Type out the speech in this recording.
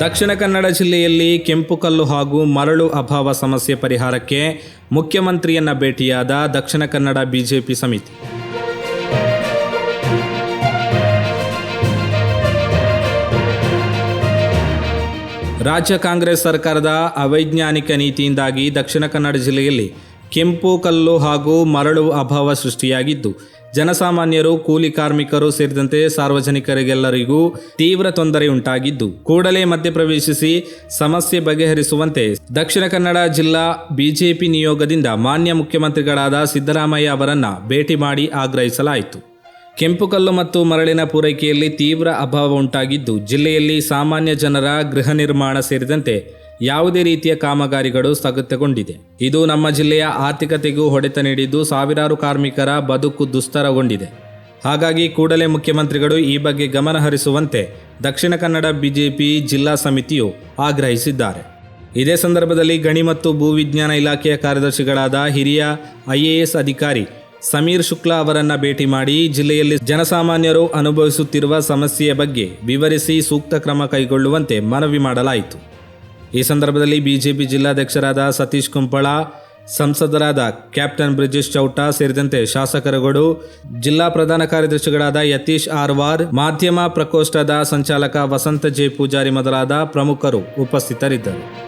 ದಕ್ಷಿಣ ಕನ್ನಡ ಜಿಲ್ಲೆಯಲ್ಲಿ ಕೆಂಪು ಕಲ್ಲು ಹಾಗೂ ಮರಳು ಅಭಾವ ಸಮಸ್ಯೆ ಪರಿಹಾರಕ್ಕೆ ಮುಖ್ಯಮಂತ್ರಿಯನ್ನ ಭೇಟಿಯಾದ ದಕ್ಷಿಣ ಕನ್ನಡ ಬಿಜೆಪಿ ಸಮಿತಿ. ರಾಜ್ಯ ಕಾಂಗ್ರೆಸ್ ಸರ್ಕಾರದ ಅವೈಜ್ಞಾನಿಕ ನೀತಿಯಿಂದಾಗಿ ದಕ್ಷಿಣ ಕನ್ನಡ ಜಿಲ್ಲೆಯಲ್ಲಿ ಕೆಂಪು, ಕಲ್ಲು ಹಾಗೂ ಮರಳು ಅಭಾವ ಸೃಷ್ಟಿಯಾಗಿದ್ದು, ಜನಸಾಮಾನ್ಯರು, ಕೂಲಿ ಕಾರ್ಮಿಕರು ಸೇರಿದಂತೆ ಸಾರ್ವಜನಿಕರಿಗೆಲ್ಲರಿಗೂ ತೀವ್ರ ತೊಂದರೆ ಉಂಟಾಗಿದ್ದು, ಕೂಡಲೇ ಮಧ್ಯಪ್ರವೇಶಿಸಿ ಸಮಸ್ಯೆ ಬಗೆಹರಿಸುವಂತೆ ದಕ್ಷಿಣ ಕನ್ನಡ ಜಿಲ್ಲಾ ಬಿಜೆಪಿ ನಿಯೋಗದಿಂದ ಮಾನ್ಯ ಮುಖ್ಯಮಂತ್ರಿಗಳಾದ ಸಿದ್ದರಾಮಯ್ಯ ಅವರನ್ನ ಭೇಟಿ ಮಾಡಿ ಆಗ್ರಹಿಸಲಾಯಿತು. ಕೆಂಪುಕಲ್ಲು ಮತ್ತು ಮರಳಿನ ಪೂರೈಕೆಯಲ್ಲಿ ತೀವ್ರ ಅಭಾವ ಉಂಟಾಗಿದ್ದು, ಜಿಲ್ಲೆಯಲ್ಲಿ ಸಾಮಾನ್ಯ ಜನರ ಗೃಹ ನಿರ್ಮಾಣ ಸೇರಿದಂತೆ ಯಾವುದೇ ರೀತಿಯ ಕಾಮಗಾರಿಗಳು ಸ್ಥಗಿತಗೊಂಡಿದೆ. ಇದು ನಮ್ಮ ಜಿಲ್ಲೆಯ ಆರ್ಥಿಕತೆಗೂ ಹೊಡೆತ ನೀಡಿದ್ದು ಸಾವಿರಾರು ಕಾರ್ಮಿಕರ ಬದುಕು ದುಸ್ತರಗೊಂಡಿದೆ. ಹಾಗಾಗಿ ಕೂಡಲೇ ಮುಖ್ಯಮಂತ್ರಿಗಳು ಈ ಬಗ್ಗೆ ಗಮನ ಹರಿಸುವಂತೆ ದಕ್ಷಿಣ ಕನ್ನಡ ಬಿಜೆಪಿ ಜಿಲ್ಲಾ ಸಮಿತಿಯು ಆಗ್ರಹಿಸಿದ್ದಾರೆ. ಇದೇ ಸಂದರ್ಭದಲ್ಲಿ ಗಣಿ ಮತ್ತು ಭೂವಿಜ್ಞಾನ ಇಲಾಖೆಯ ಕಾರ್ಯದರ್ಶಿಗಳಾದ ಹಿರಿಯ ಐಎಎಸ್ ಅಧಿಕಾರಿ ಸಮೀರ್ ಶುಕ್ಲಾ ಅವರನ್ನ ಭೇಟಿ ಮಾಡಿ ಜಿಲ್ಲೆಯಲ್ಲಿ ಜನಸಾಮಾನ್ಯರು ಅನುಭವಿಸುತ್ತಿರುವ ಸಮಸ್ಯೆಯ ಬಗ್ಗೆ ವಿವರಿಸಿ ಸೂಕ್ತ ಕ್ರಮ ಕೈಗೊಳ್ಳುವಂತೆ ಮನವಿ ಮಾಡಲಾಯಿತು. ಈ ಸಂದರ್ಭದಲ್ಲಿ ಬಿಜೆಪಿ ಜಿಲ್ಲಾಧ್ಯಕ್ಷರಾದ ಸತೀಶ್ ಕುಂಪಳ, ಸಂಸದರಾದ ಕ್ಯಾಪ್ಟನ್ ಬ್ರಿಜೇಶ್ ಚೌಟ ಸೇರಿದಂತೆ ಶಾಸಕರುಗಳು, ಜಿಲ್ಲಾ ಪ್ರಧಾನ ಕಾರ್ಯದರ್ಶಿಗಳಾದ ಯತೀಶ್ ಆರ್ವಾರ್, ಮಾಧ್ಯಮ ಪ್ರಕೋಷ್ಠದ ಸಂಚಾಲಕ ವಸಂತ ಜೆ ಪೂಜಾರಿ ಮೊದಲಾದ ಪ್ರಮುಖರು ಉಪಸ್ಥಿತರಿದ್ದರು.